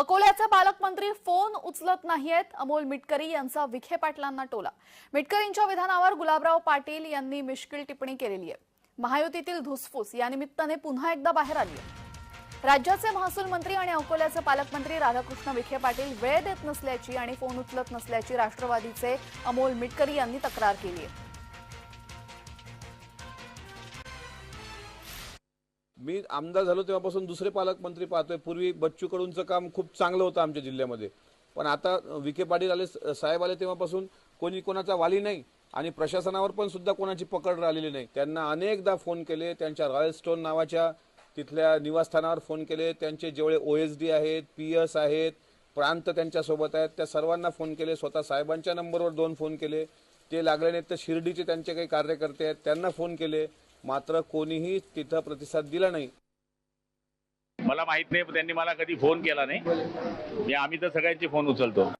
अकोल्याचे पालकमंत्री फोन उचलत नाहीयेत. अमोल मिटकरी यांचा विखे पाटलांना टोला. मिटकरींच्या विधानावर गुलाबराव पाटील यांनी मिश्किल टिप्पणी केलेली आहे. महायुतीतील धुसफूस या निमित्ताने पुन्हा एकदा बाहेर आली आहे. राज्याचे महसूल मंत्री आणि अकोल्याचे पालकमंत्री राधाकृष्ण विखे पाटील वेळ देत नसल्याची आणि फोन उचलत नसल्याची राष्ट्रवादीचे अमोल मिटकरी यांनी तक्रार केली आहे. मी आमदार झालो तेव्हापासून दुसरे पालकमंत्री पाहतोय. पूर्वी बच्चूकडूंचं काम खूप चांगलं होतं आमच्या जिल्ह्यामध्ये. पण आता विखे पाटील आले साहेब आले तेव्हापासून कोणी कोणाचा वाली नाही आणि प्रशासनावर पण सुद्धा कोणाची पकड राहिलेली नाही. त्यांना अनेकदा फोन केले त्यांच्या रॉयल स्टोन नावाच्या तिथल्या निवासस्थानावर फोन केले त्यांचे जेवढे ओ एस डी आहेत पी एस आहेत प्रांत त्यांच्यासोबत आहेत त्या सर्वांना फोन केले स्वतः साहेबांच्या नंबरवर दोन फोन केले. ते लागले नाहीत तर शिर्डीचे त्यांचे काही कार्यकर्ते आहेत त्यांना फोन केले. मात्र कोणीही तिथं प्रतिसाद दिला नाही. मला माहीत नाही त्यांनी मला कधी फोन केला नाही. मी आम्ही तर सगळ्यांचे फोन उचलतो.